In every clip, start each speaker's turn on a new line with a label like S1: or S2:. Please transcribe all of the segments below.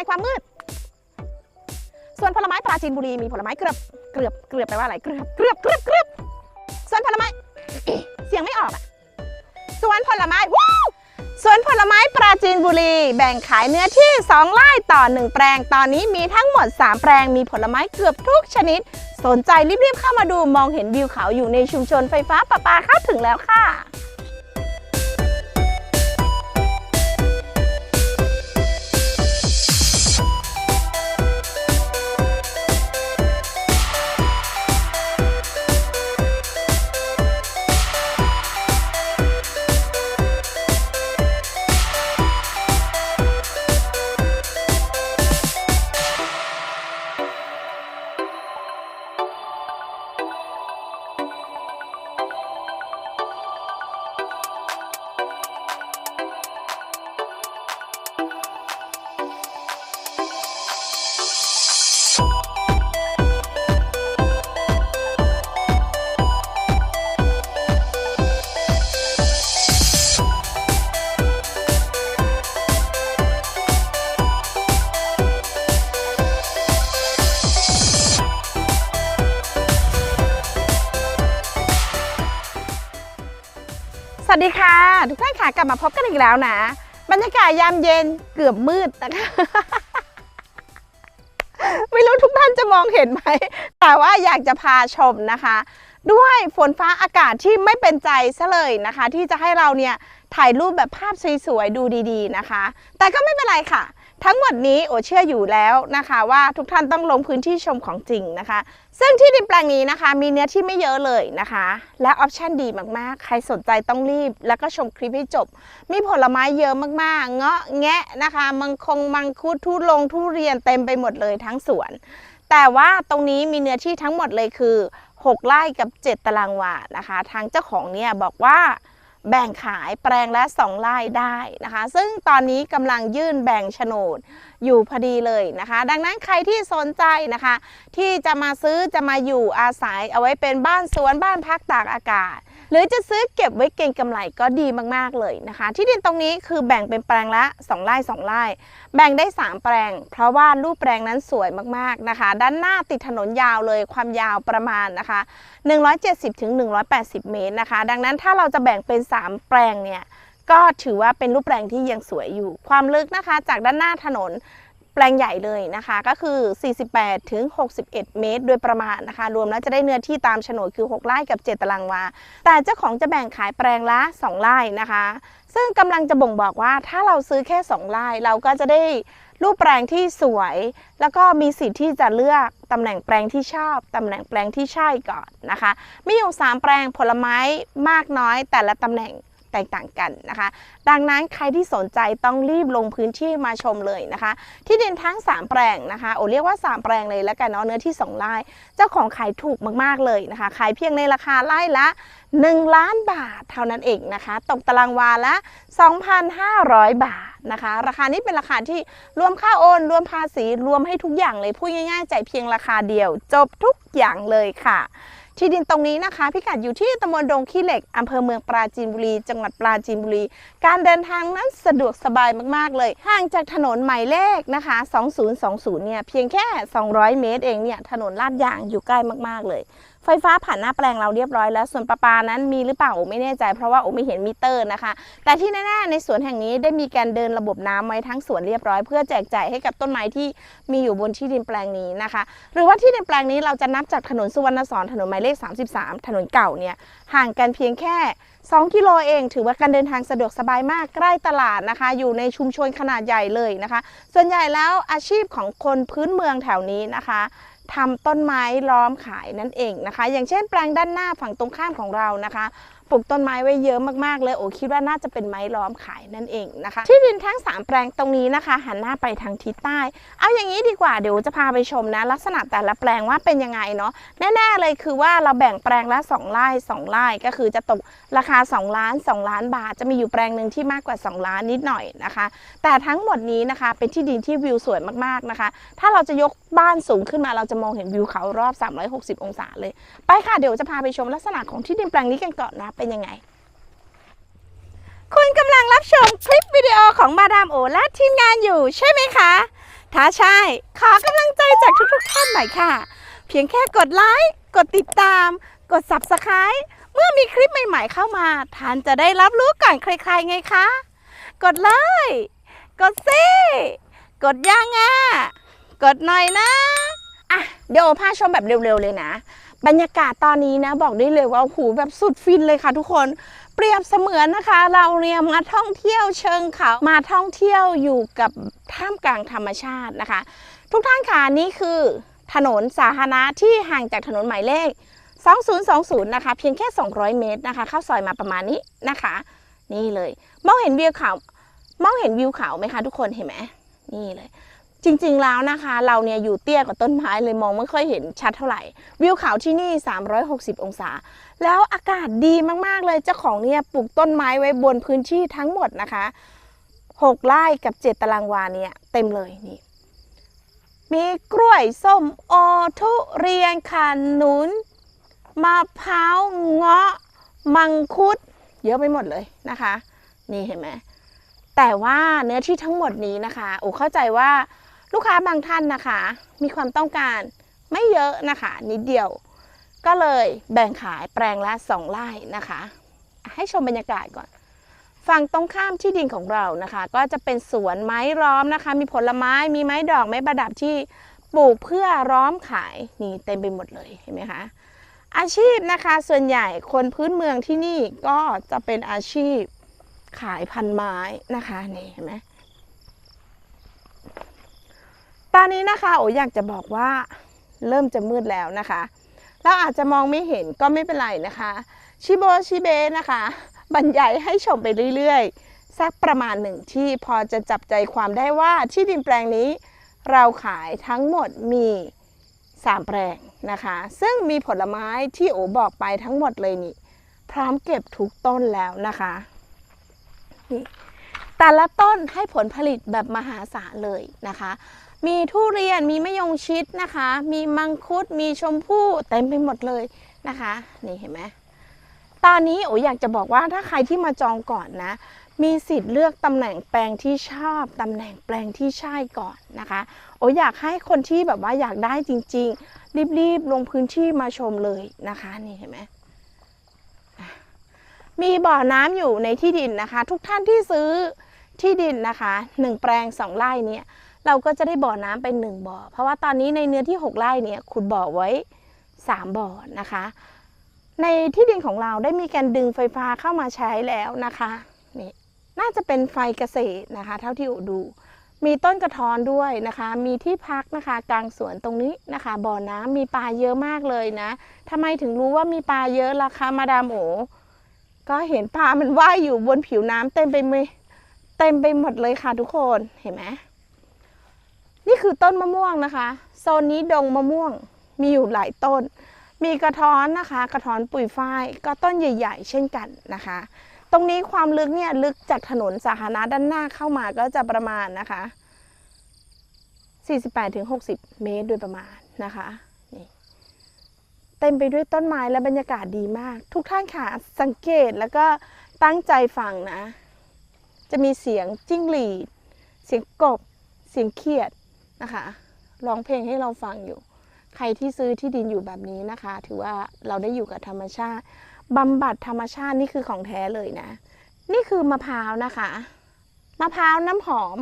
S1: ในความมืด ส่วนผลไม้ปราจีนบุรีมีผลไม้เกลือบเกลือบเกลือบแปลว่าอะไรเกลือบเกลือบเกลือบเกลือบส่วนผลไม้เสียงไม่ออกอะสวนผลไม้ว้าวสวนผลไม้ปราจีนบุรี แบ่งขายเนื้อที่ 2ไร่ต่อ 1 แปลง ตอนนี้มีทั้งหมด 3 แปลง มีผลไม้เกือบทุกชนิด สนใจรีบๆเข้ามาดูมองเห็นวิวเขาอยู่ในชุมชนไฟฟ้าประปาเข้าถึงแล้วค่ะ วัสดีค่ะ ทุกท่านค่ะกลับมาพบกันอีกแล้วนะ บรรยากาศยามเย็นเกือบมืดนะคะไม่รู้ทุกท่านจะมองเห็นไหม แต่ว่าอยากจะพาชมนะคะ ด้วยฝนฟ้าอากาศที่ไม่เป็นใจซะเลยนะคะ ที่จะให้เราเนี่ยถ่ายรูปแบบภาพสวยๆดูดี ๆนะคะ แต่ก็ไม่เป็นไรค่ะ ทั้งหมดนี้โอเชื่ออยู่แล้วนะคะ ว่าทุกท่านต้องลงพื้นที่ชมของจริงนะคะ ซึ่งที่ดินแปลงนี้นะคะ มีเนื้อที่ไม่เยอะเลยนะคะ และออปชั่นดีมากๆ ใครสนใจต้องรีบ แล้วก็ชมคลิปให้จบ มีผลไม้เยอะมากๆ เงาะแงะนะคะมังคงมังคุดทุลงทุเรียนเต็มไปหมดเลยทั้งสวน แต่ว่าตรงนี้มีเนื้อที่ทั้งหมดเลยคือ 6ไร่กับ 7 ตารางวานะคะ ทางเจ้าของเนี่ยบอกว่า แบ่งขายแปลงละสองไร่ได้นะคะ ซึ่งตอนนี้กำลังยื่นแบ่งโฉนดอยู่พอดีเลยนะคะ ดังนั้นใครที่สนใจนะคะ ที่จะมาซื้อจะมาอยู่อาศัยเอาไว้เป็นบ้านสวนบ้านพักตากอากาศ หรือจะซื้อเก็บไว้เก็งกำไรก็ดีมากๆเลยนะคะ ที่ดินตรงนี้คือแบ่งเป็นแปลงละ 2ไร่2ไร่ แบ่งได้ 3 แปลง เพราะว่ารูปแปลงนั้นสวยมากๆนะคะ ด้านหน้าติดถนนยาวเลยความยาวประมาณนะคะ 170ถึง180 เมตรนะคะ ดังนั้นถ้าเราจะแบ่งเป็น 3 แปลงเนี่ยก็ถือว่าเป็นรูปแปลงที่ยังสวยอยู่ ความลึกนะคะ จากด้านหน้าถนน แปลงใหญ่เลยนะคะ ก็คือ 48ถึง61 เมตร โดยประมาณนะคะ รวมแล้วจะได้เนื้อที่ตามโฉนดคือ 6 ไร่กับ 7 ตารางวา แต่เจ้าของจะแบ่งขายแปลงละ 2 ไร่นะคะ ซึ่งกำลังจะบ่งบอกว่าถ้าเราซื้อแค่ 2 ไร่เราก็จะได้รูปแปลงที่สวย แล้วก็มีสิทธิ์ที่จะเลือกตำแหน่งแปลงที่ชอบ ตำแหน่งแปลงที่ใช่ก่อนนะคะ มีอยู่ 3 แปลงผลไม้มากน้อยแต่ละตำแหน่ง แตกต่างกันนะคะ ดังนั้นใครที่สนใจต้องรีบลงพื้นที่มาชมเลยนะคะ ที่ดินทั้ง 3 แปลงนะคะโอเรียกว่า 3 แปลงเลยแล้วกันเนาะเนื้อที่ 2ไร่เจ้าของขายถูกมากๆเลยนะคะ ขายเพียงในราคาไร่ละ 1 ล้านบาทเท่านั้นเองนะคะ ตกตารางวาละ 2,500 บาทนะคะ ราคานี้เป็นราคาที่รวมค่าโอนรวมภาษีรวมให้ทุกอย่างเลยพูดง่ายๆจ่ายเพียงราคาเดียว จบทุกอย่างเลยค่ะ ที่ดินตรงนี้นะคะ พิกัดอยู่ที่ตำบลดงขี้เหล็กอำเภอเมืองปราจีนบุรี จังหวัดปราจีนบุรี การเดินทางนั้นสะดวกสบายมากๆเลย ห่างจากถนนหมายเลขนะคะ 2020 เนี่ยเพียงแค่ 200 เมตรเองเนี่ยถนนลาดยางอยู่ใกล้มากๆเลยไฟฟ้าผ่านหน้าแปลงเราเรียบร้อยแล้วส่วนประปานั้นมีหรือเปล่าโอไม่แน่ใจ เพราะว่าโอไม่เห็นมิเตอร์นะคะ แต่ที่แน่ๆในสวนแห่งนี้ได้มีการเดินระบบน้ำไว้ทั้งสวนเรียบร้อย เพื่อแจกจ่ายให้กับต้นไม้ที่มีอยู่บนที่ดินแปลงนี้นะคะ หรือว่าที่ดินแปลงนี้เราจะนับจากถนนสุวรรณสอนถนนหมายเลข 33 ถนนเก่าเนี่ยห่างกันเพียงแค่ 2 กิโลเอง ถือว่าการเดินทางสะดวกสบายมากใกล้ตลาดนะคะ อยู่ในชุมชนขนาดใหญ่เลยนะคะ ส่วนใหญ่แล้วอาชีพของคนพื้นเมืองแถวนี้นะคะ ทำต้นไม้ล้อมขายนั่นเองนะคะ อย่างเช่นแปลงด้านหน้าฝั่งตรงข้ามของเรานะคะ ปลูกต้นไม้ไว้เยอะมากๆเลยโอ้คิดว่าน่าจะเป็นไม้ล้อมขายนั่นเองนะคะ ที่ดินทั้ง 3 แปลงตรงนี้นะคะหันหน้าไปทางทิศใต้ เอาอย่างนี้ดีกว่าเดี๋ยวจะพาไปชมนะ ลักษณะแต่ละแปลงว่าเป็นยังไงเนาะแน่ๆเลยคือว่าเราแบ่งแปลงละ2ไร่2ไร่ก็คือจะตกราคา 2 ล้าน 2 ล้านบาท จะมีอยู่แปลงหนึ่งที่มากกว่า 2 ล้านนิดหน่อยนะคะ แต่ทั้งหมดนี้นะคะเป็นที่ดินที่วิวสวยมากๆนะคะ ถ้าเราจะยกบ้านสูงขึ้นมาเราจะมองเห็นวิวเขารอบ 360 องศาเลย ไปค่ะเดี๋ยวจะพาไปชมลักษณะของที่ดินแปลงนี้กันก่อนนะเป็นยังไง คุณกำลังรับชมคลิปวิดีโอของมาดามโอและทีมงานอยู่ใช่ไหมคะ ถ้าใช่ ขอกำลังใจจากทุกๆท่านหน่อยค่ะ เพียงแค่กดไลค์ กดติดตาม กด Subscribe เมื่อมีคลิปใหม่ๆเข้ามาท่านจะได้รับรู้ก่อนใครๆไงคะ กดเลย กดสิกดยังอะ กดหน่อยนะ อะ เดี๋ยวพาชมแบบเร็วๆเลยนะ บรรยากาศตอนนี้นะบอกได้เลยว่าโอ้โหแบบสุดฟินเลยค่ะทุกคนเปรียบเสมือนนะคะ เราเนี่ยมาท่องเที่ยวเชิงเขามาท่องเที่ยวอยู่กับท่ามกลางธรรมชาตินะคะ ทุกท่านค่ะนี่คือถนนสาธารณะที่ห่างจากถนนหมายเลข 2020 นะคะ เพียงแค่ 200 เมตรนะคะ เข้าซอยมาประมาณนี้นะคะ นี่เลย มองเห็นวิวเขามองเห็นวิวเขาไหมคะทุกคนเห็นไหมนี่เลย จริงๆแล้วนะคะ เราเนี่ยอยู่เตี้ยกว่าต้นไม้เลยมองไม่ค่อยเห็นชัดเท่าไหร่ วิวเขาที่นี่ 360 องศา แล้วอากาศดีมากๆเลยเจ้าของเนี่ยปลูกต้นไม้ไว้บนพื้นที่ทั้งหมดนะคะ6ไร่กับ 7 ตารางวาเนี่ยเต็มเลยนี่มีกล้วยส้มโอทุเรียนขนุนมะพร้าวเงาะมังคุด เยอะไปหมดเลยนะคะ นี่เห็นไหมแต่ว่าเนื้อที่ทั้งหมดนี้นะคะอูเข้าใจว่า ลูกค้าบางท่านนะคะ มีความต้องการไม่เยอะนะคะ นิดเดียว ก็เลยแบ่งขายแปลงละสองไร่นะคะ ให้ชมบรรยากาศก่อน ฝั่งตรงข้ามที่ดินของเรานะคะ ก็จะเป็นสวนไม้ล้อมนะคะ มีผลไม้มีไม้ดอกไม้ประดับที่ปลูกเพื่อล้อมขายนี่เต็มไปหมดเลยเห็นไหมคะอาชีพนะคะส่วนใหญ่คนพื้นเมืองที่นี่ก็จะเป็นอาชีพขายพันไม้นะคะนี่เห็นไหม ตอนนี้นะคะโออยากจะบอกว่าเริ่มจะมืดแล้วนะคะ เราอาจจะมองไม่เห็นก็ไม่เป็นไรนะคะชิโบชิเบะนะคะ บรรยายให้ชมไปเรื่อยๆ สักประมาณหนึ่งที่พอจะจับใจความได้ว่าที่ดินแปลงนี้ เราขายทั้งหมดมี3แปลงนะคะ ซึ่งมีผลไม้ที่โอบอกไปทั้งหมดเลยนี่ พร้อมเก็บทุกต้นแล้วนะคะนี่แต่ละต้นให้ผลผลิตแบบมหาศาลเลยนะคะ มีทุเรียนมีมะยงชิดนะคะ มีมังคุดมีชมพู่เต็มไปหมดเลยนะคะ นี่เห็นไหมตอนนี้โอ๋อยากจะบอกว่าถ้าใครที่มาจองก่อนนะ มีสิทธิ์เลือกตำแหน่งแปลงที่ชอบตำแหน่งแปลงที่ใช่ก่อนนะคะ โอ๋อยากให้คนที่แบบว่าอยากได้จริง ๆ รีบๆลงพื้นที่มาชมเลยนะคะนี่เห็นไหมมีบ่อน้ำอยู่ในที่ดินนะคะ ทุกท่านที่ซื้อที่ดินนะคะหนึ่งแปลงสองไร่เนี่ย เราก็จะได้บ่อน้ำเป็นหนึ่งบ่อ เพราะว่าตอนนี้ในเนื้อที่ 6 ไร่เนี่ยขุดบ่อไว้ 3 บ่อนะคะ ในที่ดินของเราได้มีการดึงไฟฟ้าเข้ามาใช้แล้วนะคะนี่น่าจะเป็นไฟเกษตรนะคะ เท่าที่อุดู มีต้นกระท้อนด้วยนะคะ มีที่พักนะคะ กลางสวนตรงนี้นะคะ บ่อน้ำมีปลาเยอะมากเลยนะทำไมถึงรู้ว่ามีปลาเยอะล่ะคะมาดามโอก็เห็นปลามันว่ายอยู่บนผิวน้ำเต็มไปหมเต็มไปหมดเลยค่ะทุกคนเห็นไหม นี่คือต้นมะม่วงนะคะ โซนนี้ดงมะม่วงมีอยู่หลายต้น มีกระท้อนนะคะ กระท้อนปุ๋ยฝ้ายก็ต้นใหญ่ ๆ เช่นกันนะคะ ตรงนี้ความลึกเนี่ยลึกจากถนนสาธารณะด้านหน้าเข้ามาก็จะประมาณนะคะ 48-60 เมตรโดยประมาณนะคะนี่เต็มไปด้วยต้นไม้และบรรยากาศดีมาก ทุกท่านค่ะสังเกตแล้วก็ตั้งใจฟังนะ จะมีเสียงจิ้งหรีด เสียงกบ เสียงเขียด นะคะร้องเพลงให้เราฟังอยู่ ใครที่ซื้อที่ดินอยู่แบบนี้นะคะ ถือว่าเราได้อยู่กับธรรมชาติบำบัดธรรมชาตินี่คือของแท้เลยนะ นี่คือมะพร้าวนะคะ มะพร้าวน้ำหอม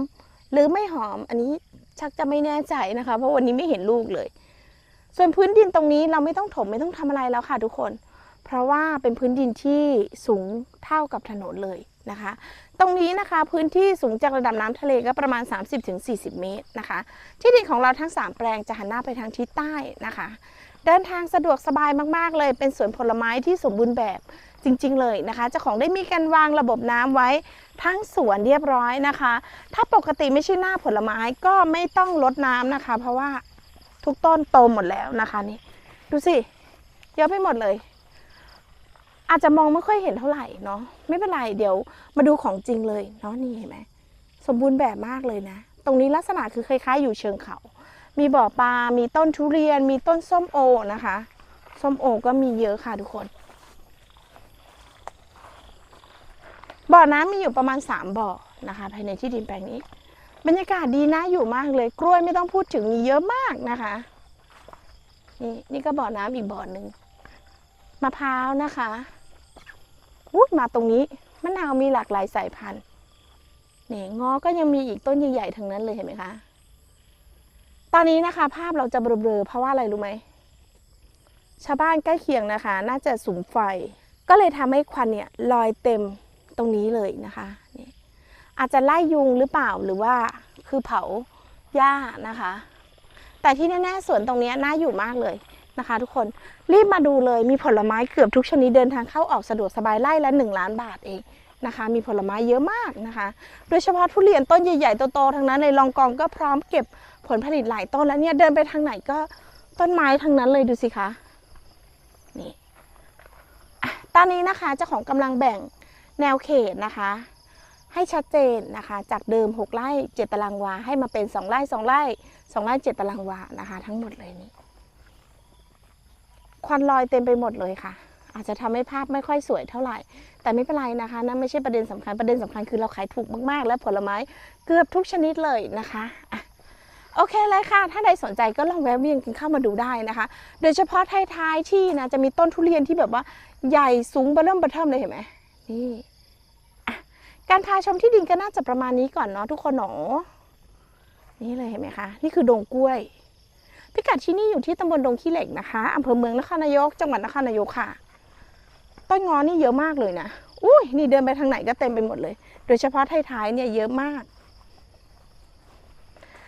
S1: หรือไม่หอมอันนี้ชักจะไม่แน่ใจนะคะ เพราะวันนี้ไม่เห็นลูกเลย ส่วนพื้นดินตรงนี้เราไม่ต้องถมไม่ต้องทำอะไรแล้วค่ะทุกคน เพราะว่าเป็นพื้นดินที่สูงเท่ากับถนนเลย นะคะ ตรงนี้นะคะพื้นที่สูงจากระดับน้ำทะเลก็ประมาณ 30-40 เมตรนะคะ ที่ดินของเราทั้ง 3 แปลงจะหันหน้าไปทางทิศใต้นะคะ เดินทางสะดวกสบายมากๆ เลยเป็นสวนผลไม้ที่สมบูรณ์แบบจริงๆเลยนะคะเจ้าของได้มีการวางระบบน้ำไว้ทั้งสวนเรียบร้อยนะคะ ถ้าปกติไม่ใช่หน้าผลไม้ก็ไม่ต้องลดน้ำนะคะ เพราะว่าทุกต้นโตหมดแล้วนะคะนี่ดูสิเยอะไปหมดเลย อาจจะมองไม่ค่อยเห็นเท่าไหร่เนาะไม่เป็นไรเดี๋ยวมาดูของจริงเลยเนาะนี่เห็นไหมสมบูรณ์แบบมากเลยนะ ตรงนี้ลักษณะคือคล้ายๆอยู่เชิงเขา มีบ่อปลา มีต้นทุเรียน มีต้นส้มโอนะคะ ส้มโอก็มีเยอะค่ะทุกคน บ่อน้ำมีอยู่ประมาณ 3 บ่อนะคะ ภายในที่ดินแปลงนี้ บรรยากาศดีนะอยู่มากเลย กล้วยไม่ต้องพูดถึงมีเยอะมากนะคะ นี่นี่ก็บ่อน้ำอีกบ่อหนึ่งมะพร้าวนะคะ มาตรงนี้มะนาวมีหลากหลายสายพันธุ์นี่งอก็ยังมีอีกต้นใหญ่ๆทั้งนั้นเลยเห็นไหมคะ ตอนนี้นะคะ ภาพเราจะเบลอๆเพราะว่าอะไรรู้ไหมชาวบ้านใกล้เคียงนะคะ น่าจะสุมไฟ ก็เลยทำให้ควันเนี่ยลอยเต็มตรงนี้เลยนะคะนี่อาจจะไล่ยุงหรือเปล่าหรือว่าคือเผาหญ้านะคะ แต่ที่แน่ๆสวนตรงนี้น่าอยู่มากเลย นะคะ ทุกคนรีบมาดูเลยมีผลไม้เกือบทุกชนิดเดินทางเข้าออกสะดวกสบายไล่ละ1ล้านบาทเองนะคะ มีผลไม้เยอะมากนะคะ โดยเฉพาะทุเรียนต้นใหญ่ๆโตๆทั้งนั้นเลยลองกองก็พร้อมเก็บผลผลิตหลายต้นแล้วเนี่ยเดินไปทางไหนก็ต้นไม้ทั้งนั้นเลยดูสิคะนี่ตอนนี้นะคะเจ้าของกำลังแบ่งแนวเขตนะคะ ให้ชัดเจนนะคะ จากเดิม 6 ไร่ 7 ตารางวา ให้มาเป็น 2 ไร่ 2 ไร่ 2 ไร่ 7 ตารางวานะคะ ทั้งหมดเลยนี่ ควันลอยเต็มไปหมดเลยค่ะ อาจจะทำให้ภาพไม่ค่อยสวยเท่าไหร่ แต่ไม่เป็นไรนะคะนั่นไม่ใช่ประเด็นสำคัญประเด็นสำคัญคือเราขายถูกมากๆ และผลไม้เกือบทุกชนิดเลยนะคะะโอเคเลยค่ะ ถ้าใดสนใจก็ลองแวะเวียนกันเข้ามาดูได้นะคะ โดยเฉพาะท้ายๆที่นะจะมีต้นทุเรียนที่แบบว่าใหญ่สูงเบอเริ่มเบอเทิมเลยเห็นไหมนี่การพาชมที่ดินก็น่าจะประมาณนี้ก่อนเนาะทุกคนหนอนี่เลยเห็นไหมคะ นี่คือดงกล้วย พิกัดที่นี่อยู่ที่ตำบลดงขี้เหล็กนะคะอำเภอเมืองนครนายก จังหวัดนครนายกค่ะ ต้นงอนี่เยอะมากเลยนะ อุ้ยนี่เดินไปทางไหนก็เต็มไปหมดเลย โดยเฉพาะท้ายๆเนี่ยเยอะมาก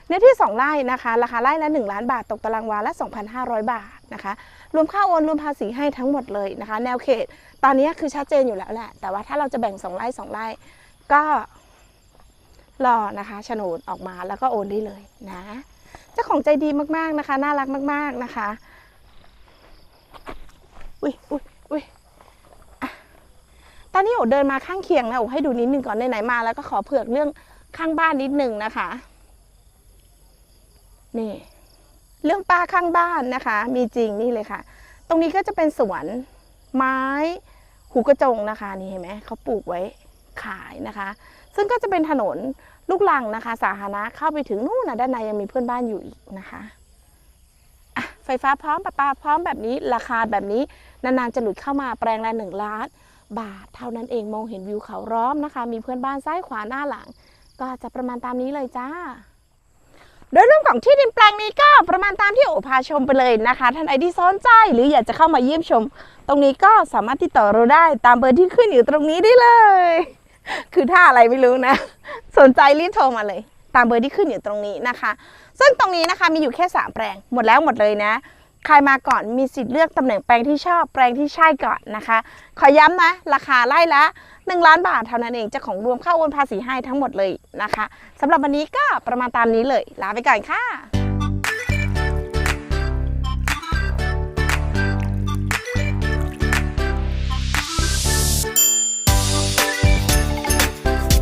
S1: เนื้อที่ 2 ไร่นะคะ ราคาไร่ละ 1 ล้านบาท ตกตารางวาละ 2,500 บาทนะคะ รวมค่าโอนรวมภาษีให้ทั้งหมดเลยนะคะ แนวเขต ตอนนี้คือชัดเจนอยู่แล้วแหละ แต่ว่าถ้าเราจะแบ่ง 2 ไร่ 2 ไร่ ก็รอนะคะโฉนดออกมาแล้วก็โอนได้เลยนะ เจ้าของใจดีมากๆนะคะ น่ารักมาก ๆนะคะ อุ้ยอุ้ยอุ้ยตอนนี้โอเดินมาข้างเคียงนะโอให้ดูนิดนึงก่อนไหนๆมา แล้วก็ขอเผือกเรื่องข้างบ้านนิดนึงนะคะ นี่ เรื่องป้าข้างบ้านนะคะ มีจริงนี่เลยค่ะ ตรงนี้ก็จะเป็นสวนไม้หูกระจงนะคะ นี่เห็นไหมเขาปลูกไว้ขายนะคะ ซึ่งก็จะเป็นถนน ลูกหลังนะคะ สาธารณะเข้าไปถึงนู่นนะด้านในยังมีเพื่อนบ้านอยู่อีกนะคะะไฟฟ้าพร้อมประปาพร้อมแบบนี้ราคาแบบนี้นานๆจะหลุดเข้ามาแปลงละหนึ่งล้านบาทเท่านั้นเองมองเห็นวิวเขาร้อมนะคะ มีเพื่อนบ้านซ้ายขวาหน้าหลัง ก็จะประมาณตามนี้เลยจ้า โดยเรื่องของที่ดินแปลงนี้ก็ประมาณตามที่โอพาชมไปเลยนะคะ ท่านใดที่สนใจหรืออยากจะเข้ามาเยี่ยมชม ตรงนี้ก็สามารถติดต่อเราได้ตามเบอร์ที่ขึ้นอยู่ตรงนี้ได้เลย คือถ้าอะไรไม่รู้นะ สนใจรีบโทรมาเลย ตามเบอร์ที่ขึ้นอยู่ตรงนี้นะคะ ซึ่งตรงนี้นะคะมีอยู่แค่สามแปลง หมดแล้วหมดเลยนะ ใครมาก่อนมีสิทธิ์เลือกตำแหน่งแปลงที่ชอบแปลงที่ใช่ก่อนนะคะ ขอย้ำนะ ราคาไล่ละ 1 ล้านบาทเท่านั้นเองจ้าของรวมค่าโอนภาษีให้ทั้งหมดเลยนะคะสำหรับวันนี้ก็ประมาณตามนี้เลย ลาไปก่อนค่ะ